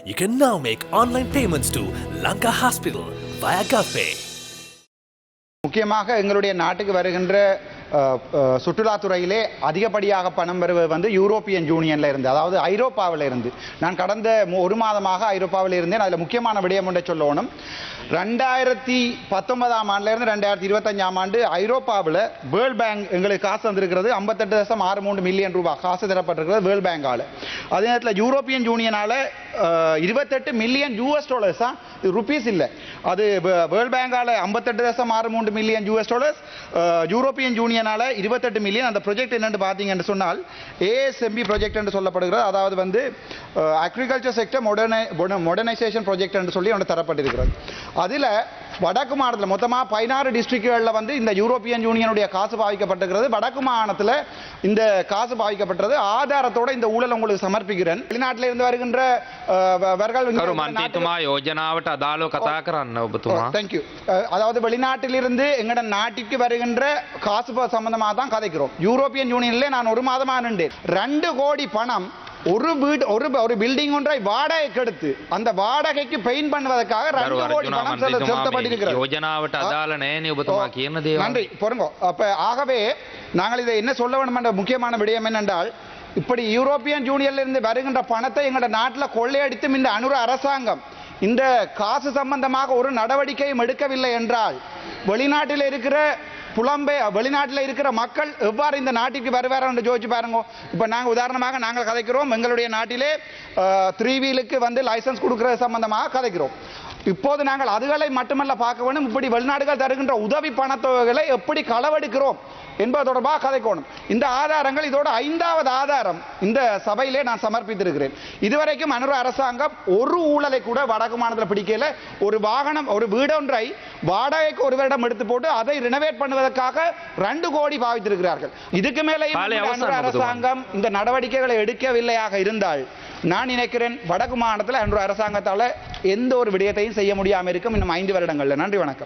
You can now make online payments to Lanka Hospital via GovPay. முக்கியமாக எங்களுடைய நாட்டுக்கு வருகின்ற சுற்றுலாத்துறையிலே அதிகப்படியாக பணம் வருவது வந்து யூரோப்பியன் யூனியனில் இருந்து அதாவது ஐரோப்பாவில் இருந்து. நான் கடந்த ஒரு மாதமாக ஐரோப்பாவில் இருந்தேன். அதில் முக்கியமான விடயம் ஒன்றை சொல்லணும். ரெண்டாயிரத்தி பத்தொன்பதாம் ஆண்டுலேருந்து ரெண்டாயிரத்தி இருபத்தஞ்சாம் ஆண்டு ஐரோப்பாவில் வேர்ல்ட் பேங்க் எங்களுக்கு காசு வந்திருக்கிறது ஐம்பத்தெட்டு தசம் ஆறு மூன்று மில்லியன் ரூபாய் காசு தரப்பட்டிருக்கிறது வேர்ல்ட் பேங்கால். அதே நேரத்தில் யூரோப்பியன் யூனியனால் இருபத்தெட்டு மில்லியன் யூஎஸ் டாலர்ஸ் இது ருபீஸ் இல்லை. அது வேர்ல்ட் பேங்கால் ஐம்பத்தெட்டு தசம் ஆறு மூன்று மில்லியன் யூஎஸ் டாலர்ஸ் யூரோப்பியன் யூனியனால இருபத்தெட்டு மில்லியன் அந்த ப்ராஜெக்ட் என்னன்னு பார்த்தீங்கன்னு சொன்னால் ஏஎஸ்எம்பி ப்ரொஜெக்ட் என்று சொல்லப்படுகிறது. அதாவது வந்து அக்ரிகல்ச்சர் செக்டர் மொடர்னை மொடர்னைசேஷன் ப்ரொஜெக்ட்னு சொல்லி ஒன்று தரப்பட்டிருக்கிறது அதில் வடக்கு மாநிலத்தில் மொத்தமாக பதினாறு டிஸ்ட்ரிக்ட்களில் வந்து இந்த யூரோப்பியன் யூனியனுடைய காசு பாவிக்கப்பட்டிருக்கிறது. வடக்கு மாநிலத்தில் இந்த காசு பாவிக்கப்பட்டது ஆதாரத்தோட இந்த ஊழல் உங்களுக்கு சமர்ப்பிக்கிறேன். வெளிநாட்டில் இருந்து வருகின்ற தேங்க்யூ oh, அதாவது வெளிநாட்டிலிருந்து எங்கட நாட்டிற்கு வருகின்ற காசு சம்பந்தமாக தான் கதைக்கிறோம். யூரோப்பியன் யூனியன்ல நான் ஒரு மாதமா நின்றேன். ரெண்டு கோடி பணம் ஒரு வீடு ஒரு ஒரு பில்டிங் ஒன்றை வாடகைக்கு எடுத்து அந்த வாடகைக்கு பெயின் பண்ணுவதற்காக ரெண்டு நன்றி பொருங்கோ அப்ப ஆகவே நாங்கள் இதை என்ன சொல்ல வேண்டும் என்ற முக்கியமான விடயம் என்னென்றால் இப்படி யூரோப்பியன் யூனியன்ல இருந்து வருகின்ற பணத்தை எங்களோட நாட்டில் கொள்ளையடித்தும் இந்த அனுர அரசாங்கம் இந்த காசு சம்பந்தமாக ஒரு நடவடிக்கையும் எடுக்கவில்லை என்றால் வெளிநாட்டில் இருக்கிற புலம்பே வெளிநாட்டில் இருக்கிற மக்கள் எவ்வாறு இந்த நாட்டிற்கு வருவார் என்று யோசிச்சு பாருங்க. இப்போ நாங்கள் உதாரணமாக நாங்கள் கதைக்கிறோம். எங்களுடைய நாட்டிலே த்ரீ வீலுக்கு வந்து லைசன்ஸ் கொடுக்கறது சம்பந்தமாக கதைக்கிறோம். இப்போது நாங்கள் அதுகளை மட்டுமல்ல பார்க்க வேண்டும். இப்படி வெளிநாடுகள் தருகின்ற உதவி பணத்தொகைகளை எப்படி களவெடுக்கிறோம் என்பது தொடர்பாக கதைக்கணும். இந்த ஆதாரங்கள் இதோட ஐந்தாவது ஆதாரம் இந்த சபையிலே நான் சமர்ப்பித்திருக்கிறேன். இதுவரைக்கும் அனுர அரசாங்கம் ஒரு ஊழலை கூட வடக்கு மாநிலத்தில் பிடிக்கல. ஒரு வாகனம் ஒரு வீடொன்றை வாடகைக்கு ஒரு வருடம் எடுத்து போட்டு அதை ரினோவேட் பண்ணுவதற்காக ரெண்டு கோடி பாவித்திருக்கிறார்கள். இதுக்கு மேலே அனுர அரசாங்கம் இந்த நடவடிக்கைகளை எடுக்கவில்லையாக இருந்தால் நான் நினைக்கிறேன் வடக்கு மாநிலத்தில் அன்று அரசாங்கத்தால் எந்த ஒரு விடயத்தையும் செய்ய முடியாமல் இருக்கும். இன்னும் ஐந்து வருடங்களில். நன்றி வணக்கம்.